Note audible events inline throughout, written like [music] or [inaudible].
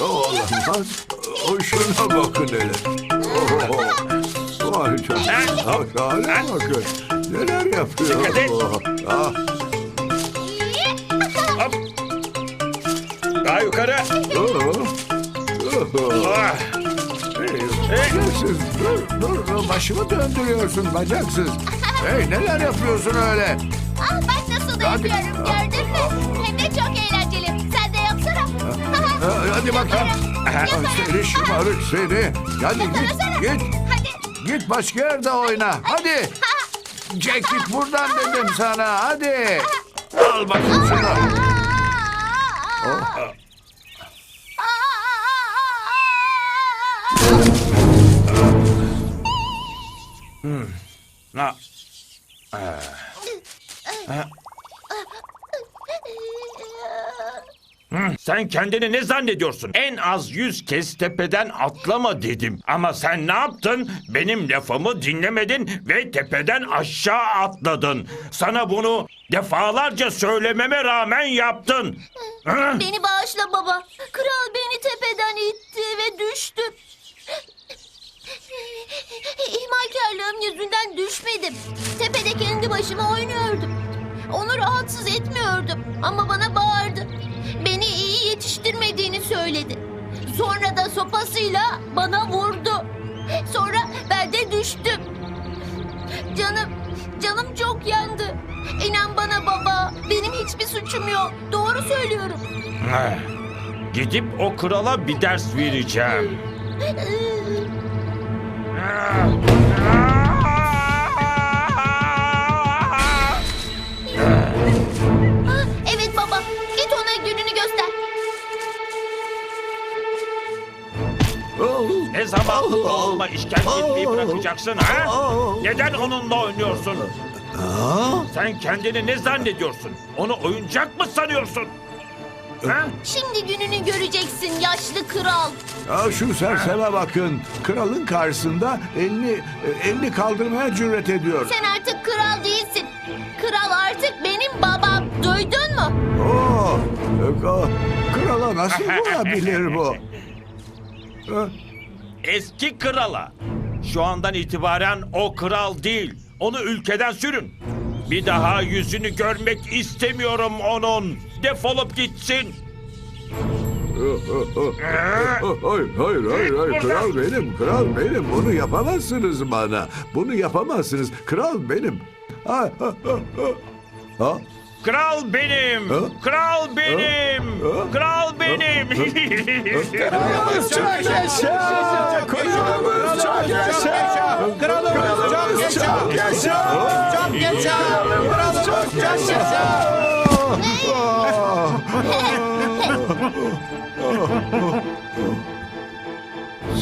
Olamaz. O şuna bakın hele. Oho. Vay canına. Hale bakın. Neler yapıyor Dikkat et. Ah, Hop. Daha yukarı. oh, oh. Ah. Hey, bacaksız. Dur, dur. Başımı döndürüyorsun bacaksız. Hey neler yapıyorsun öyle? Ah bak nasıl da yapıyorum gördün Hem de çok eğlenceli. Sen de yapsana. Ha, Hadi bakalım. Ay, Seni şımarık seni. Hadi git, Yapsana. git. Hadi. Git başka yerde oyna. Hadi. Jack git buradan dedim sana. Hadi. Al bakayım şunu. Oh. Ha. Hı, Sen kendini ne zannediyorsun? En az yüz kez tepeden atlama dedim. Ama sen ne yaptın? Benim lafımı dinlemedin ve tepeden aşağı atladın. Sana bunu defalarca söylememe rağmen yaptın. Beni bağışla baba. Kral beni tepeden itti ve düştüm. İhmalkarlığım yüzünden düşmedim. Tepede kendi başıma oynuyordum. Onu rahatsız etmiyordum ama bana bağırdı. Yetiştirmediğini söyledi. Sonra da sopasıyla bana vurdu. Sonra ben de düştüm. Canım, canım çok yandı. İnan bana baba, benim hiçbir suçum yok. Doğru söylüyorum. Eh, Gidip o krala bir ders vereceğim. Oh. Ne zaman oğluma işkence etmeyi bırakacaksın ha? Neden onunla oynuyorsun? Sen kendini ne zannediyorsun? Onu oyuncak mı sanıyorsun? Ha? Şimdi gününü göreceksin yaşlı kral. Ya şu serseme bakın. Kralın karşısında elini elini kaldırmaya cüret ediyor. Sen artık kral değilsin. Kral artık benim babam. Duydun mu? Oo, o- krala nasıl [laughs] vurabilir bu? Ha? Eski krala. Şu andan itibaren o kral değil. Onu ülkeden sürün. Bir daha yüzünü görmek istemiyorum onun. Defolup gitsin. Hayır, hayır, hayır, hayır. Kral benim, kral benim. Bunu yapamazsınız bana. Bunu yapamazsınız. Kral benim. Ha, ha, ha, ha. Ha? Kral benim. Kral benim. Kral benim. Kralımız çok yaşa! Kralımız çok yaşa! Kralımız çok yaşa! Çok yaşa! Kralımız çok yaşa!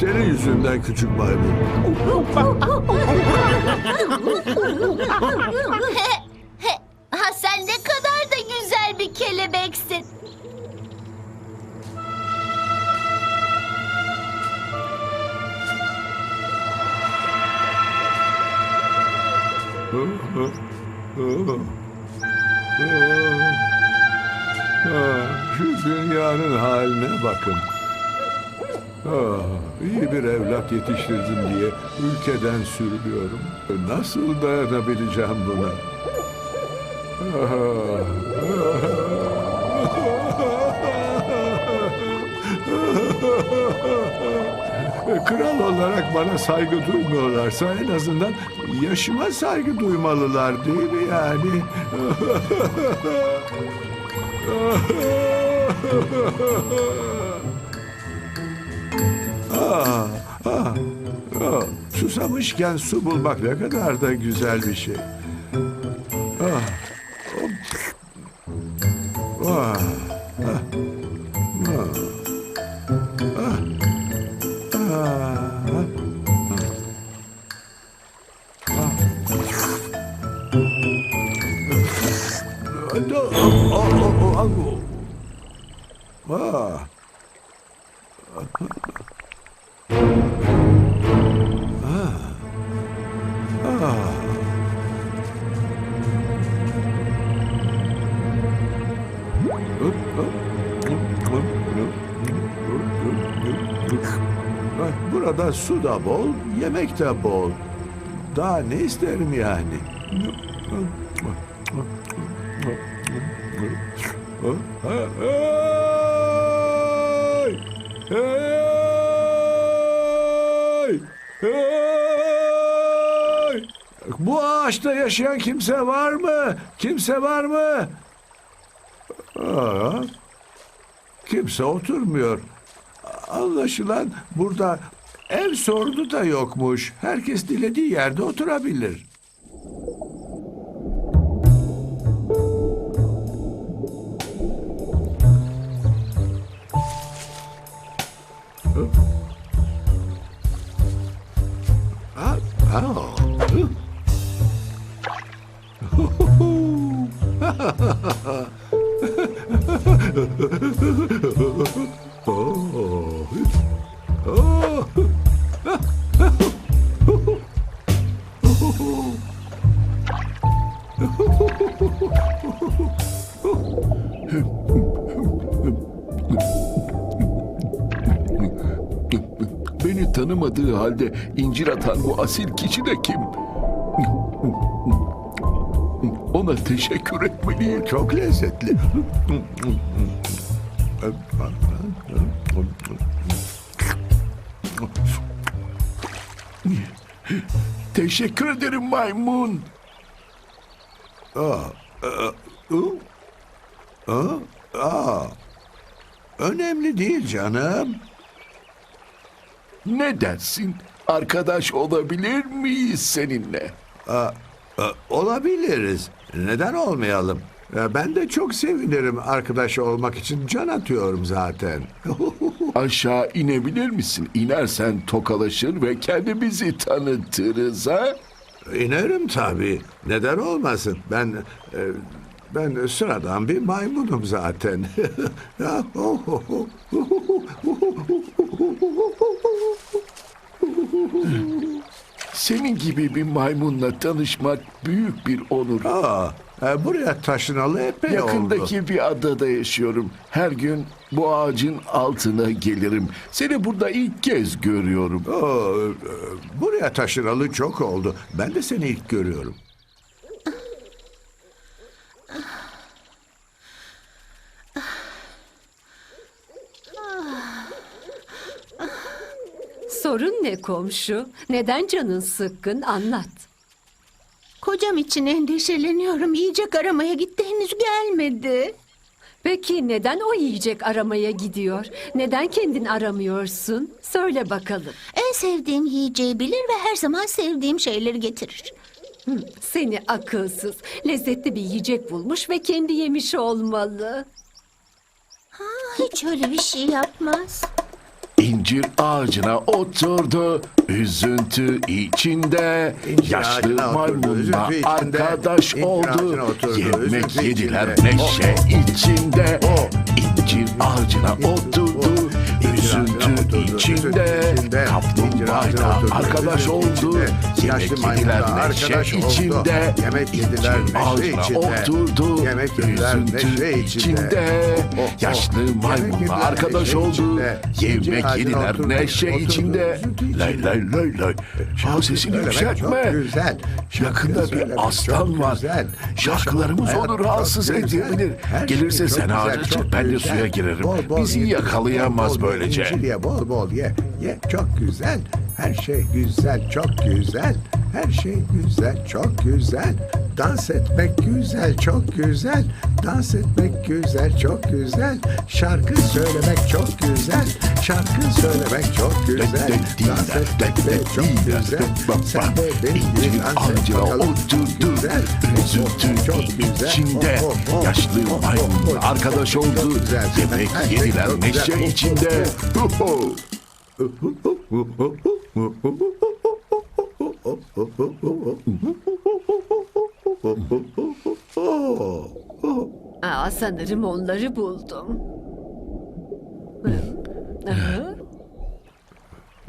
Senin yüzünden küçük maymun. [laughs] Şu dünyanın haline bakın. Ah, iyi bir evlat yetiştirdim diye ülkeden sürülüyorum. Nasıl dayanabileceğim buna? Kral olarak bana saygı duymuyorlarsa en azından yaşıma saygı duymalılar değil mi yani? Ah, ah, ah. Susamışken su bulmak ne kadar da güzel bir şey. Ah, Burada su da bol, yemek de bol. Daha ne isterim yani? Hey! Hey! Hey! Bu ağaçta yaşayan kimse var mı? Kimse var mı? Aa, kimse oturmuyor. Anlaşılan burada ev sorunu da yokmuş. Herkes dilediği yerde oturabilir. Ah, ah, hı. [laughs] [laughs] Beni tanımadığı halde incir atan bu asil kişi de kim? Ona teşekkür etmeliyim. Çok lezzetli. Teşekkür ederim maymun. Önemli değil canım. Ne dersin? Arkadaş olabilir miyiz seninle? E, Olabiliriz. Neden olmayalım? E, Ben de çok sevinirim arkadaş olmak için can atıyorum zaten. [laughs] Aşağı inebilir misin? İnersen tokalaşır ve kendimizi tanıtırız ha? İnerim tabii. Neden olmasın? Ben e, ben sıradan bir maymunum zaten. [laughs] Senin gibi bir maymunla tanışmak büyük bir onur. Aa, e, buraya taşınalı epey oldu. Yakındaki bir adada yaşıyorum. Her gün bu ağacın altına gelirim. Seni burada ilk kez görüyorum. Oo, e, buraya taşınalı çok oldu. Ben de seni ilk görüyorum. Sorun ne komşu? Neden canın sıkkın? Anlat. Kocam için endişeleniyorum. Yiyecek aramaya gitti henüz gelmedi. Peki neden o yiyecek aramaya gidiyor? Neden kendin aramıyorsun? Söyle bakalım. En sevdiğim yiyeceği bilir ve her zaman sevdiğim şeyleri getirir. Seni akılsız. Lezzetli bir yiyecek bulmuş ve kendi yemiş olmalı. Hiç öyle bir şey yapmaz. İncir ağacına oturdu, üzüntü içinde. İncir Yaşlı ağacına oturdu, maymunla üzüntü içinde. arkadaş İncir oldu. ağacına oturdu, Yemek üzüntü yediler içinde. neşe içinde. İncir ağacına oturdu, içinde. Kaplumbağayla arkadaş oldu. Yemek Yaşlı yediler neşe arkadaş oldu. içinde. Yemek yediler neşe içinde. oturdu, Yemek yediler neşe içinde. Oh, oh. Yaşlı maymunla arkadaş oldu. Yemek yediler neşe içinde. Lay lay lay lay. Ya sesini yükseltme. Yakında bir aslan var. Şarkılarımız onu rahatsız edebilir. Şey Gelirse sen ağaca çık ben de suya girerim. Bizi yakalayamaz böylece. Bol bol ye. Ye çok güzel. Her şey güzel, çok güzel. Her şey güzel, çok güzel. Dans etmek güzel, çok güzel. Dans etmek güzel, çok güzel. Şarkı söylemek çok güzel. Şarkı söylemek çok güzel. Dans etmek de çok güzel. Sen de benim gibi dans et bakalım. Güzel. Üzüntü Çok güzel. içinde. Yaşlı oh. arkadaş oldu. çok güzel. neşe içinde. Ho, ho. Aa, sanırım onları buldum.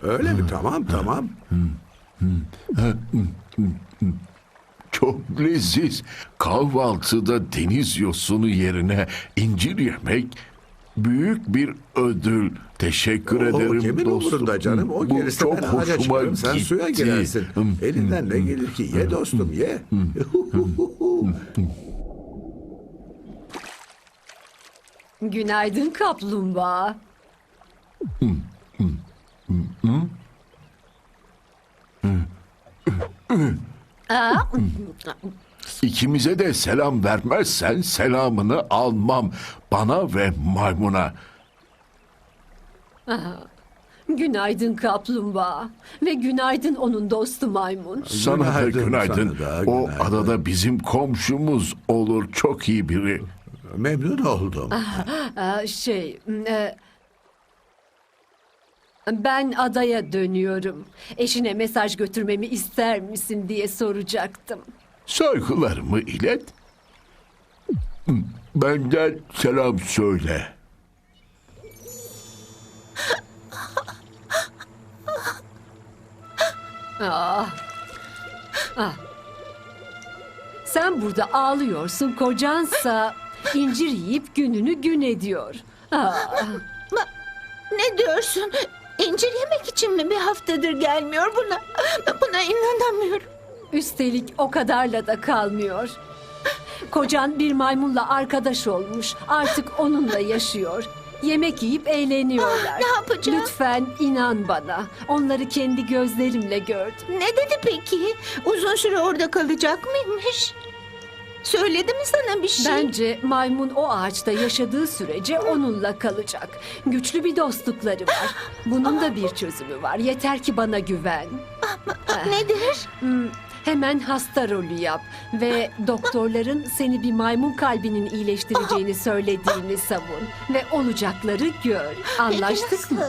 Öyle mi? Tamam tamam. çok leziz. Kahvaltıda deniz yosunu yerine incir yemek büyük bir ödül. Teşekkür O ederim kimin dostum. umurunda canım? O Bu gelirse çok ben ağaca hoşuma çıkarım. Sen gitti. suya girersin. Hım, Elinden ne gelir ki? Ye dostum ye. [laughs] Günaydın kaplumbağa. [laughs] İkimize de selam vermezsen selamını almam. Bana ve maymuna. Günaydın kaplumbağa. Ve günaydın onun dostu maymun. Sana da Günaydın, günaydın. sana da O günaydın. adada bizim komşumuz olur. Çok iyi biri. Memnun oldum. Aa, şey... e, ben adaya dönüyorum. Eşine mesaj götürmemi ister misin diye soracaktım. Saygılarımı ilet. Benden selam söyle. Sen burada ağlıyorsun, kocansa incir yiyip gününü gün ediyor. Aa, Ne diyorsun? İncir yemek için mi bir haftadır gelmiyor buna? Buna inanamıyorum. Üstelik o kadarla da kalmıyor. Kocan bir maymunla arkadaş olmuş. Artık onunla yaşıyor. Yemek yiyip eğleniyorlar. Ah, ne yapacağım? Lütfen inan bana. Onları kendi gözlerimle gördüm. Ne dedi peki? Uzun süre orada kalacak mıymış? Söyledi mi sana bir şey? Bence maymun o ağaçta yaşadığı sürece onunla kalacak. Güçlü bir dostlukları var. Bunun da bir çözümü var. Yeter ki bana güven. Nedir? Hmm, hemen hasta rolü yap ve doktorların seni bir maymun kalbinin iyileştireceğini [laughs] söylediğini savun ve olacakları gör. Anlaştık mı?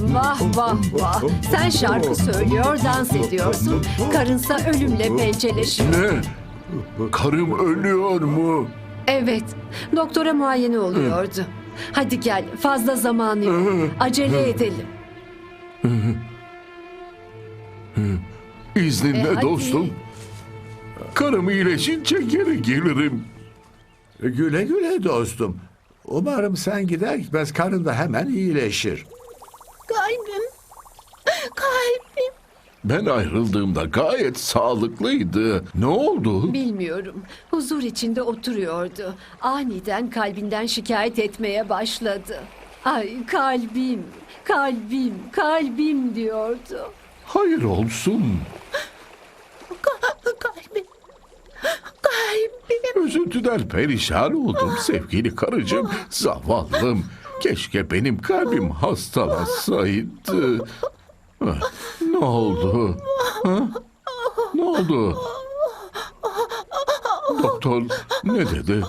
Vah vah vah. Sen şarkı söylüyor, dans ediyorsun. Karınsa ölümle pençeleşiyor. Ne? Karım ölüyor mu? Evet, doktora muayene oluyordu. Hadi gel, fazla zamanı yok. Acele edelim. İzninle E, hadi. dostum. Karım iyileşince geri gelirim. Güle güle dostum. Umarım sen gider gitmez karın da hemen iyileşir. Kalbim. Kalbim. Ben ayrıldığımda gayet sağlıklıydı. Ne oldu? Bilmiyorum. Huzur içinde oturuyordu. Aniden kalbinden şikayet etmeye başladı. Ay kalbim, kalbim, kalbim diyordu. Hayır olsun. Ka- kalbim. Kalbim. Üzüntüden perişan oldum sevgili karıcığım. Zavallım. Keşke benim kalbim hastalasaydı. Ne oldu? Ha? Ne oldu? Doktor ne dedi?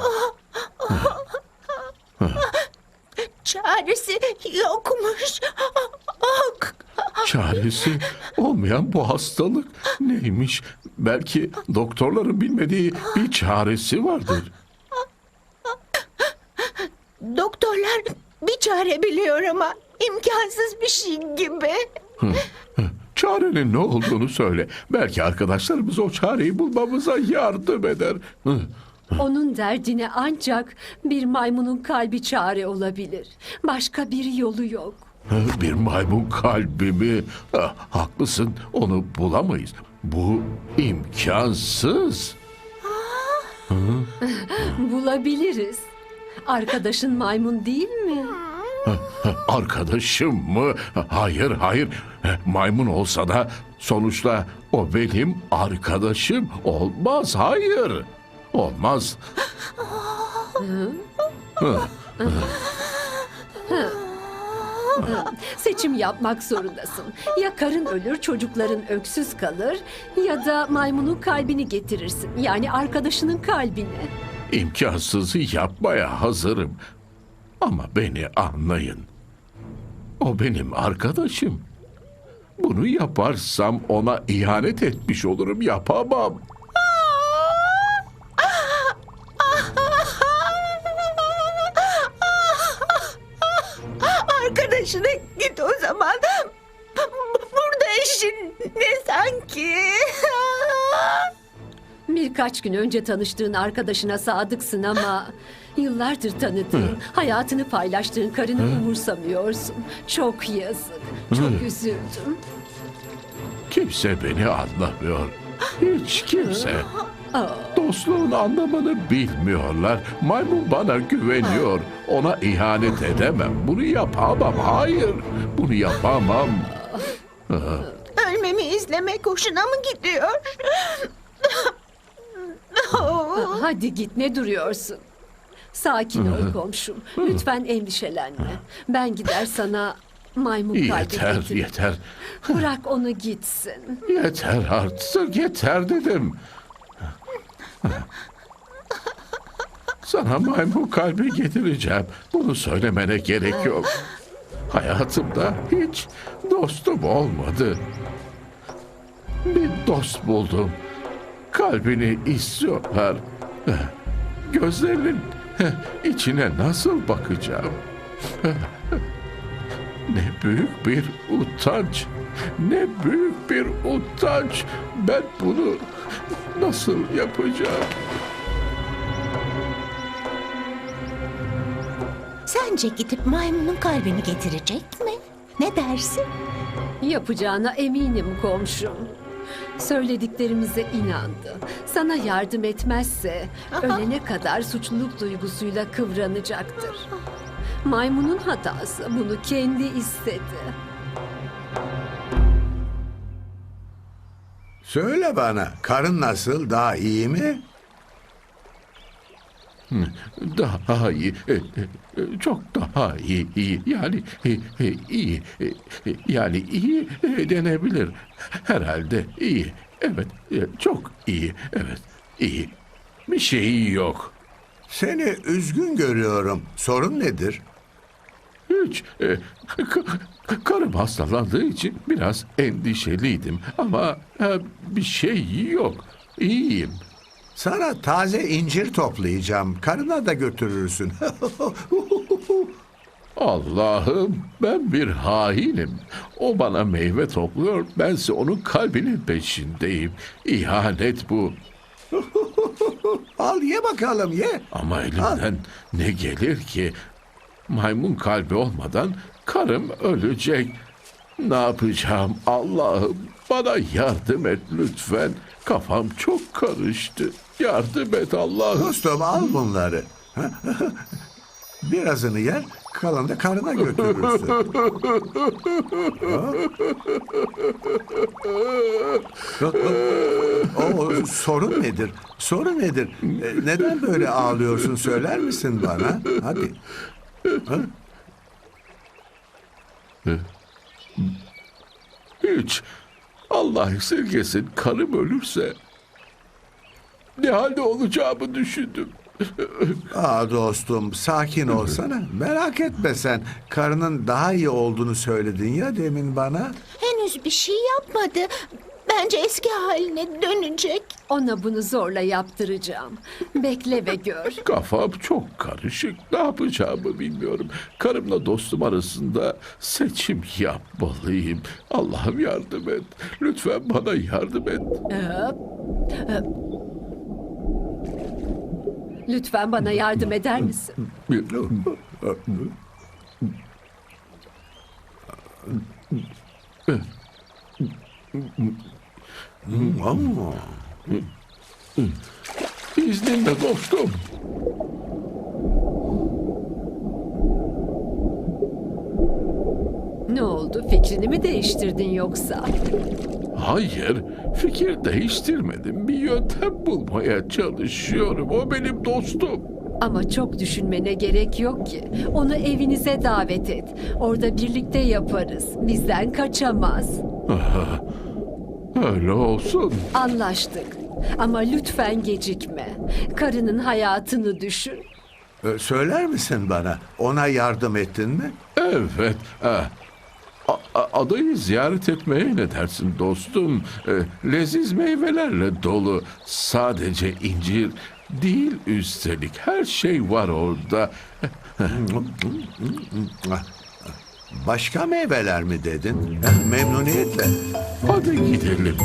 Çaresi yokmuş. Ah, Çaresi olmayan bu hastalık neymiş? Belki doktorların bilmediği bir çaresi vardır. Doktorlar bir çare biliyor ama imkansız bir şey gibi. Çarenin ne olduğunu söyle. Belki arkadaşlarımız o çareyi bulmamıza yardım eder. Onun derdine ancak bir maymunun kalbi çare olabilir. Başka bir yolu yok. Bir maymun kalbimi. Ah, haklısın onu bulamayız. Bu imkansız. Bulabiliriz. Arkadaşın maymun değil mi? [laughs] Arkadaşım mı? Hayır hayır. Maymun olsa da sonuçta o benim arkadaşım. Olmaz hayır. Olmaz. Seçim yapmak zorundasın. Ya karın ölür, çocukların öksüz kalır ya da maymunun kalbini getirirsin. Yani arkadaşının kalbini. İmkansızı yapmaya hazırım. Ama beni anlayın. O benim arkadaşım. Bunu yaparsam ona ihanet etmiş olurum. Yapamam. Arkadaşına git o zaman. ki. Birkaç gün önce tanıştığın arkadaşına sadıksın ama yıllardır tanıdığın, hayatını paylaştığın karını umursamıyorsun. Çok yazık. Çok üzüldüm. Kimse beni anlamıyor. Hiç kimse. Dostluğun anlamını bilmiyorlar. Maymun bana güveniyor. Ona ihanet edemem. Bunu yapamam. Hayır. Bunu yapamam. Ölmemi izlemek hoşuna mı gidiyor? Hadi git ne duruyorsun? Sakin ol [laughs] komşum. Lütfen endişelenme. Ben gider sana maymun kalbi Yeter, getiririm. yeter. Bırak onu gitsin. Yeter artık. Yeter dedim. Sana maymun kalbi getireceğim. Bunu söylemene gerek yok. Hayatımda hiç dostum olmadı. Bir dost buldum. Kalbini istiyorlar. Gözlerinin [laughs] içine nasıl bakacağım? [laughs] Ne büyük bir utanç. Ne büyük bir utanç. Ben bunu nasıl yapacağım? Sence gidip maymunun kalbini getirecek mi? Ne dersin? Yapacağına eminim komşum. Söylediklerimize inandı. Sana yardım etmezse ölene kadar suçluluk duygusuyla kıvranacaktır. Maymunun hatası bunu kendi istedi. Söyle bana, karın nasıl, daha iyi mi? Daha iyi, e, e, çok daha iyi, iyi. yani e, iyi, yani iyi denebilir. Herhalde iyi, evet, çok iyi, evet, iyi. Bir şeyi yok. Seni üzgün görüyorum. Sorun nedir? Hiç. E, karım hastalandığı için biraz endişeliydim. Ama e, bir şey yok. İyiyim. Sana taze incir toplayacağım. Karına da götürürsün. [laughs] Allah'ım ben bir hainim. O bana meyve topluyor. Bense onun kalbinin peşindeyim. İhanet bu. [laughs] Al ye bakalım ye. Ama elimden ne gelir ki? Maymun kalbi olmadan karım ölecek. Ne yapacağım Allah'ım? Bana yardım et lütfen. Kafam çok karıştı. Yardım et Allah'ım. Dostum al bunları. [laughs] Birazını yer, kalanı da karına götürürsün. o sorun nedir? Sorun nedir? E, Neden böyle ağlıyorsun söyler misin bana? Hadi. Hiç. Allah esirgesin karım ölürse ne halde olacağımı düşündüm. [laughs] Aa dostum sakin olsana. Merak etme sen. Karının daha iyi olduğunu söyledin ya demin bana. Henüz bir şey yapmadı. Bence eski haline dönecek. Ona bunu zorla yaptıracağım. Bekle ve gör. [laughs] Kafam çok karışık. Ne yapacağımı bilmiyorum. Karımla dostum arasında seçim yapmalıyım. Allah'ım yardım et. Lütfen bana yardım et. Lütfen bana yardım eder misin? [laughs] Ama. İzninle dostum. Ne oldu? Fikrini mi değiştirdin yoksa? Hayır, fikir değiştirmedim. Bir yöntem bulmaya çalışıyorum. O benim dostum. Ama çok düşünmene gerek yok ki. Onu evinize davet et. Orada birlikte yaparız. Bizden kaçamaz. [laughs] Öyle olsun. Anlaştık. Ama lütfen gecikme. Karının hayatını düşün. E, Söyler misin bana? Ona yardım ettin mi? Evet. ha. A- a- adayı ziyaret etmeye ne dersin dostum? E, leziz meyvelerle dolu. Sadece incir değil üstelik. Her şey var orada. [laughs] Başka meyveler mi dedin? Memnuniyetle. Hadi gidelim.